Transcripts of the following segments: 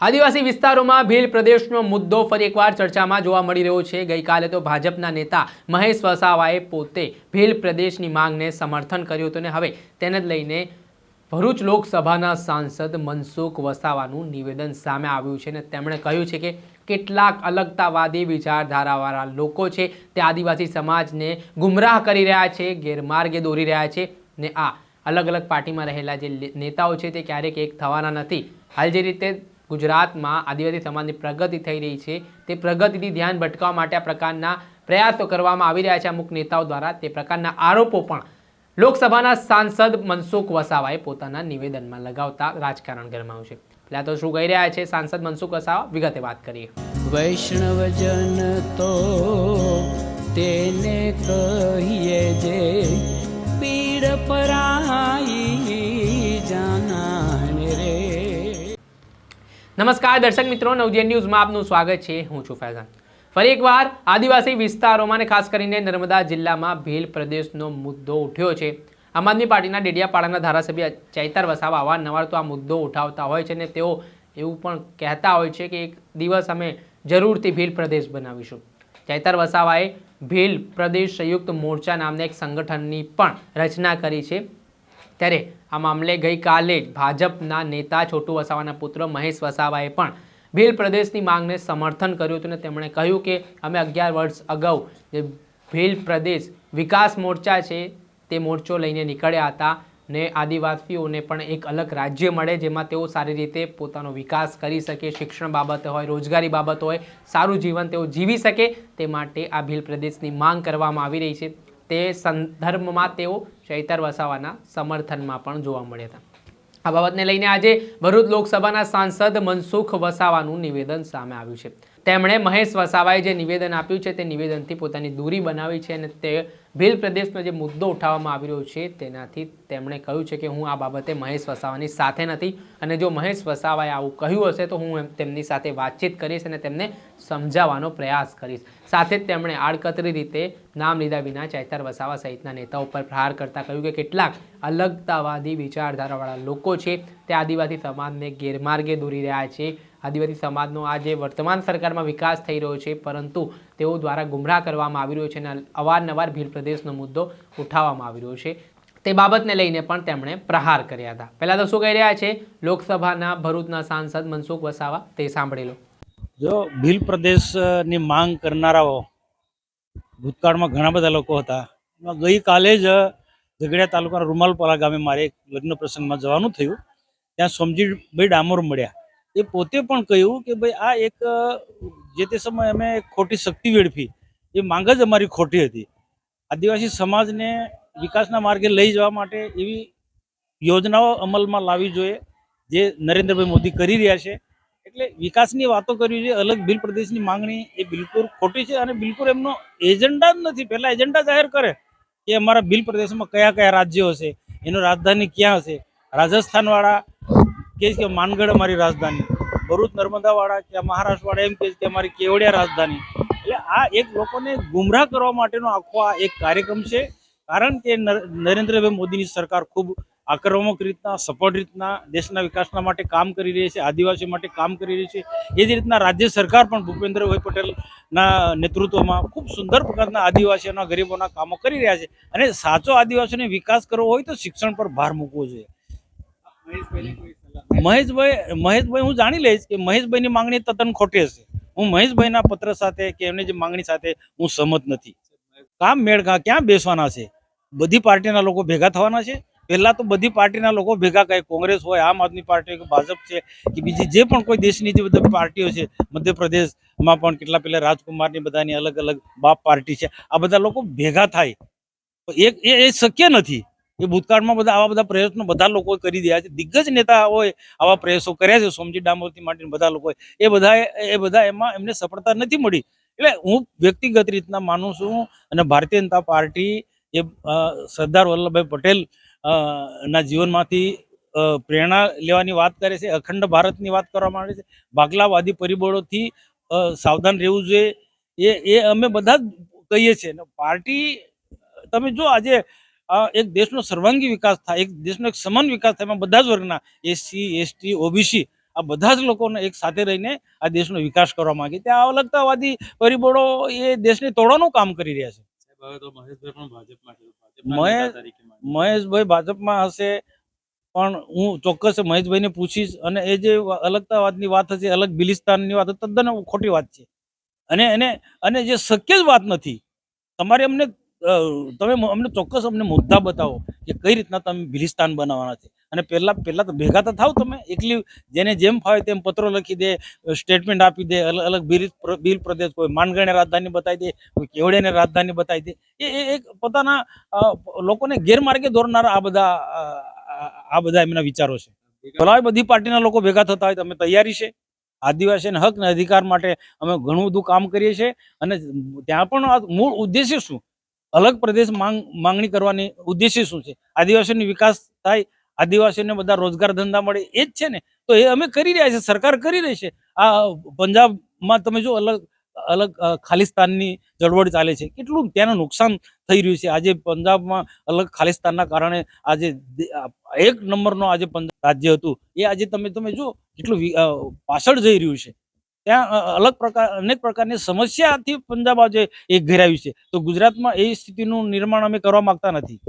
આદિવાસી વિસ્તારોમાં ભીલ પ્રદેશનો મુદ્દો ફરી એકવાર ચર્ચામાં જોવા મળી રહ્યો છે. ગઈકાલે તો ભાજપના નેતા મહેશ વસાવાએ પોતે ભીલ પ્રદેશની માંગને સમર્થન કર્યું હતું અને હવે તેને લઈને ભરૂચ લોકસભાના સાંસદ મનસુખ વસાવાનું નિવેદન સામે આવ્યું છે અને તેમણે કહ્યું છે કે કેટલાક અલગતાવાદી વિચારધારાવાળા લોકો છે તે આદિવાસી સમાજને ગુમરાહ કરી રહ્યા છે, ગેરમાર્ગે દોરી રહ્યા છે ને આ અલગ અલગ પાર્ટીમાં રહેલા જે નેતાઓ છે તે ક્યારેક એક થવાના નથી. હાલ જે રીતે ગુજરાતમાં આદિવાસી સમાજની પ્રગતિ થઈ રહી છે. તે પ્રગતિથી ધ્યાન ભટકાવવા માટે આ પ્રકારના પ્રયાસો કરવામાં આવી રહ્યા છે. અમુક નેતાઓ દ્વારા તે પ્રકારના આરોપો પણ લોકસભાના સાંસદ મનસુખ વસાવાએ પોતાના નિવેદનમાં લગાવતા રાજકારણ ગરમાયું છે. પહેલા તો શું કહી રહ્યા છે સાંસદ મનસુખ વસાવા? વિગતે વાત કરીએ. વૈષ્ણવજન તો તેને કહીએ જે પીડ પરાઈ નમસ્કાર દર્શક મિત્રો નવજીએન ન્યૂઝમાં આપનું સ્વાગત છે. હું છું ફૈઝાન. ફરી એકવાર આદિવાસી વિસ્તારોમાં અને ખાસ કરીને નર્મદા જિલ્લામાં ભીલ પ્રદેશનો મુદ્દો ઉઠ્યો છે. આમ આદમી પાર્ટીના ડેડિયાપાડાના ધારાસભ્ય ચૈતર વસાવા અવારનવાર તો આ મુદ્દો ઉઠાવતા હોય છે અને તેઓ એવું પણ કહેતા હોય છે કે એક દિવસ અમે જરૂરથી ભીલ પ્રદેશ બનાવીશું. ચૈતર વસાવાએ ભીલ પ્રદેશ સંયુક્ત મોરચા નામના એક સંગઠનની પણ રચના કરી છે. ત્યારે આ મામલે ગઈકાલે જ ભાજપના નેતા છોટુ વસાવાના પુત્ર મહેશ વસાવાએ પણ ભીલ પ્રદેશની માંગને સમર્થન કર્યું હતું અને તેમણે કહ્યું કે અમે અગિયાર વર્ષ અગાઉ જે ભીલ પ્રદેશ વિકાસ મોરચા છે તે મોરચો લઈને નીકળ્યા હતા ને આદિવાસીઓને પણ એક અલગ રાજ્ય મળે જેમાં તેઓ સારી રીતે પોતાનો વિકાસ કરી શકે, શિક્ષણ બાબતે હોય, રોજગારી બાબત હોય, સારું જીવન તેઓ જીવી શકે તે માટે આ ભીલ પ્રદેશની માંગ કરવામાં આવી રહી છે. તે સંદર્ભમાં તેઓ ચૈતર વસાવાના સમર્થનમાં પણ જોવા મળ્યા હતા. આ બાબતને લઈને આજે ભરૂચ લોકસભાના સાંસદ મનસુખ વસાવાનું નિવેદન સામે આવ્યું છે. તેમણે મહેશ વસાવાએ જે નિવેદન આપ્યું છે તે નિવેદનથી પોતાની દૂરી બનાવી છે અને તે ભીલ પ્રદેશનો જે મુદ્દો ઉઠાવવામાં આવી રહ્યો છે, તેનાથી તેમણે કહ્યું છે કે હું આ બાબતે મહેશ વસાવાની સાથે નથી અને જો મહેશ વસાવાએ આવું કહ્યું હશે, તો હું તેમની સાથે વાતચીત કરીશ અને તેમને સમજાવવાનો પ્રયાસ કરીશ. સાથે જ તેમણે આડકતરી રીતે નામ લીધા વિના ચૈતર વસાવા સહિતના નેતાઓ પર પ્રહાર કરતા કહ્યું કે કેટલાક અલગતાવાદી વિચારધારાવાળા લોકો છે, તે આદિવાસી સમાજને ગેરમાર્ગે દોરી રહ્યા છે આદિવાસી સમાજનો આ જે વર્તમાન સરકારમાં વિકાસ થઈ રહ્યો છે, પરંતુ તેઓ દ્વારા ગુમરાહ કરવામાં આવી રહ્યો છે અને અવારનવાર ભીલ પ્રદેશનો મુદ્દો ઉઠાવવામાં આવી રહ્યો છે. તે બાબતને લઈને પણ તેમણે પ્રહાર કર્યા હતા. પહેલાં તો શું કહી રહ્યા છે? લોકસભાના ભરૂચના સાંસદ મનસુખ વસાવા, તે સાંભળી જો ભીલ પ્રદેશની માંગ કરનારાઓ ભૂતકાળમાં ઘણા બધા લોકો હતા. એમાં ગઈકાલે જ ઝઘડિયા તાલુકાના રૂમાલપોરા ગામે મારે એક લગ્ન પ્રસંગમાં જવાનું થયું. ત્યાં સોમજીભાઈ ડામોર મળ્યા. એ પોતે પણ કહ્યું કે ભાઈ, આ એક જે તે સમયે અમે ખોટી શક્તિ વેડફી, એ માંગ જ અમારી ખોટી હતી. આદિવાસી સમાજને વિકાસના માર્ગે લઈ જવા માટે એવી યોજનાઓ અમલમાં લાવવી જોઈએ, જે નરેન્દ્રભાઈ મોદી કરી રહ્યા છે. એટલે વિકાસની વાતો કરવી જોઈએ, અલગ બિલ પ્રદેશની માંગણી એ બિલકુલ ખોટી છે અને બિલકુલ એમનો એજન્ડા જ નથી. પહેલા એજન્ડા જાહેર કરે કે અમારા બિલ પ્રદેશમાં કયા કયા રાજ્યો હશે, એનું રાજધાની ક્યાં હશે, રાજસ્થાનવાળા કહે કે માનગઢ અમારી રાજધાની. ભરૂચ નર્મદાવાળા કે મહારાષ્ટ્રવાળા એમ કહે કે અમારી કેવડિયા રાજધાની. એટલે આ એક લોકોને ગુમરાહ કરવા માટેનો આખો આ એક કાર્યક્રમ છે. કારણ કે નર- નરેન્દ્રભાઈ મોદીની સરકાર ખૂબ આક્રમક રીતના, સફળ રીતના દેશના વિકાસના માટે કામ કરી રહી છે, આદિવાસીઓ માટે કામ કરી રહી છે. એ જ રીતના રાજ્ય સરકાર પણ ભૂપેન્દ્રભાઈ પટેલના નેતૃત્વમાં ખૂબ સુંદર પ્રકારના આદિવાસીઓના, ગરીબોના કામો કરી રહ્યા છે. અને સાચો આદિવાસીઓને વિકાસ કરવો હોય તો શિક્ષણ પર ભાર મૂકવો જોઈએ. મહેશભાઈ મહેશભાઈ હું જાણી લઈશ કે મહેશભાઈની માંગણી તદ્દન ખોટી હશે. હું મહેશભાઈના પત્ર સાથે કે એમની જે માંગણી સાથે હું સહમત નથી. કામ મેળકા ક્યાં બેસવાના છે? બધી પાર્ટીના લોકો ભેગા થવાના છે? પહેલા તો બધી પાર્ટીના લોકો ભેગા કહે કોંગ્રેસ હોય, આમ આદમી પાર્ટી કે ભાજપ છે, કે બીજી જે પણ કોઈ દેશની જે બધી પાર્ટીઓ છે, મધ્યપ્રદેશમાં પણ કેટલા પેલા રાજકુમારની બધાની અલગ અલગ બાપ પાર્ટી છે, આ બધા લોકો ભેગા થાય. એક એ શક્ય નથી. એ ભૂતકાળમાં બધા આવા બધા પ્રયત્નો બધા લોકો કરી રહ્યા છે. દિગ્ગજ હોય આવા પ્રયાસો કર્યા છે. સોમજી ડામોરથી માંડીને બધા લોકોએ. એ બધા એ બધા એમાં એમને સફળતા નથી મળી. એટલે હું વ્યક્તિગત રીતના માનું છું અને ભારતીય જનતા પાર્ટી એ સરદાર વલ્લભભાઈ પટેલ ના જીવનમાંથી પ્રેરણા લેવાની વાત કરે છે. અખંડ ભારતની વાત કરવામાં આવે છે. ભાગલાવાદી પરિબળોથી સાવધાન રહેવું જોઈએ. એ એ અમે બધા જ કહીએ છીએ. પાર્ટી, તમે જો આજે એક દેશનો સર્વાંગી વિકાસ થાય એક દેશનો એક સમાન વિકાસ થાય એમાં બધા જ વર્ગના એસસી એસટી ઓબીસી આ બધા જ લોકોને એક સાથે રહીને આ દેશનો વિકાસ કરવા માંગે. ત્યાં અલગતાવાદી પરિબળો એ દેશને તોડવાનું કામ કરી રહ્યા છે. મહેશભાઈ ભાજપમાં હશે પણ હું ચોક્કસ મહેશભાઈને પૂછીશ અને એ જે અલગતાવાદની વાત હશે અલગ બિલિસ્તાનની વાત તદ્દન ખોટી વાત છે. અને એને અને જે શક્ય જ વાત નથી. તમારે અમને તમે અમને ચોક્કસ અમને મુદ્દા બતાવો કે કઈ રીતના તમે ભિલિસ્તાન બનાવવાના છે. અને પહેલા પહેલા તો ભેગા તો થાવ તમે. એકલી જેને જેમ ફાવે તેમ પત્રો લખી દે સ્ટેટમેન્ટ આપી દે અલગ અલગ બિલ પ્રદેશ કોઈ માનગઢને રાજધાની બતાવી દે, કોઈ કેવડિયાને રાજધાની બતાવી દે. એ એક પોતાના લોકોને ગેરમાર્ગે દોરનારા આ બધા આ બધા એમના વિચારો છે. ભલા બધી પાર્ટીના લોકો ભેગા થતા હોય તો અમે તૈયારી છે? આદિવાસીના હક અને અધિકાર માટે અમે ઘણું બધું કામ કરીએ છીએ. અને ત્યાં પણ મૂળ ઉદ્દેશ્ય શું? અલગ પ્રદેશ માંગ, માંગણી કરવાની ઉદ્દેશ્ય શું છે? આદિવાસીનો વિકાસ થાય, આદિવાસીઓને બધા રોજગાર ધંધા મળે, એ જ છે ને? તો એ અમે કરી રહ્યા છે સરકાર કરી રહી છે. આ પંજાબમાં તમે જો અલગ અલગ ખાલિસ્તાનની જળવળ ચાલે છે, કેટલું ત્યાંનું નુકસાન થઈ રહ્યું છે? આજે પંજાબમાં અલગ ખાલિસ્તાનના કારણે આજે એક નંબરનો આજે પંજાબ રાજ્ય હતું. એ આજે તમે તમે જો કેટલું પાછળ જઈ રહ્યું છે. ત્યાં અલગ પ્રકાર, અનેક પ્રકારની સમસ્યાથી પંજાબ આજે એક ઘેરાયું છે. તો ગુજરાતમાં એ સ્થિતિનું નિર્માણ અમે કરવા માંગતા નથી.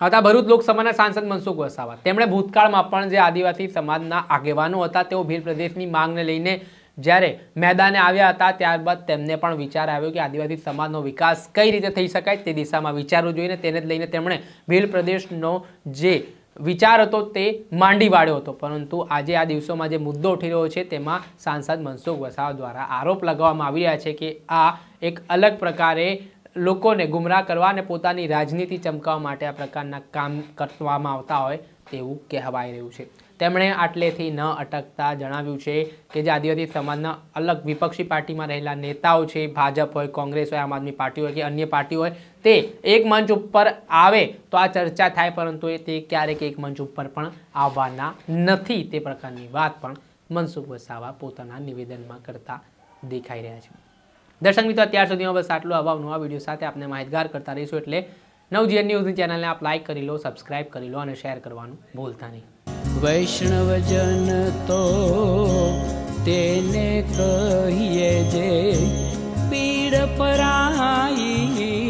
હતા ભરૂચ લોકસભાના સાંસદ મનસુખ વસાવા. તેમણે ભૂતકાળમાં પણ જે આદિવાસી સમાજના આગેવાનો હતા, તેઓ ભીલ પ્રદેશની માંગને લઈને જ્યારે મેદાને આવ્યા હતા, ત્યારબાદ તેમને પણ વિચાર આવ્યો કે આદિવાસી સમાજનો વિકાસ કઈ રીતે થઈ શકાય તે દિશામાં વિચારવું જોઈએ તેને જ લઈને તેમણે ભીલ પ્રદેશનો જે વિચાર હતો તે માંડી વાળ્યો હતો. પરંતુ આજે આ દિવસોમાં જે મુદ્દો ઉઠી રહ્યો છે તેમાં સાંસદ મનસુખ વસાવા દ્વારા આરોપ લગાવવામાં આવી રહ્યા છે કે આ એક અલગ પ્રકારે લોકોને ગુમરાહ કરવા અને પોતાની રાજનીતિ ચમકાવવા માટે આ પ્રકારના કામ કરવામાં આવતા હોય તેવું કહેવાઈ રહ્યું છે. તેમણે આટલેથી ન અટકતા જણાવ્યું છે કે જે આદિવાસી સમાજના અલગ વિપક્ષી પાર્ટીમાં રહેલા નેતાઓ છે, ભાજપ હોય, કોંગ્રેસ હોય, આમ આદમી પાર્ટી હોય કે અન્ય પાર્ટી હોય તે એક મંચ ઉપર આવે તો આ ચર્ચા થાય, પરંતુ એ તે ક્યારેક એક મંચ ઉપર પણ આવવાના નથી. તે પ્રકારની વાત પણ મનસુખ વસાવા પોતાના નિવેદનમાં કરતા દેખાઈ રહ્યા છે. દર્શક મિત્રો, અત્યાર સુધીમાં બસ આટલું આવા નવા વીડિયો સાથે આપણે માહિતગાર કરતા રહીશું એટલે નવજીવન ન્યૂઝની ચેનલને આપ લાઇક કરી લો સબસ્ક્રાઇબ કરી લો અને શેર કરવાનું ભૂલતા નહીં. વૈષ્ણવજન તો તેને કહીએ જે પીડ પરાઈ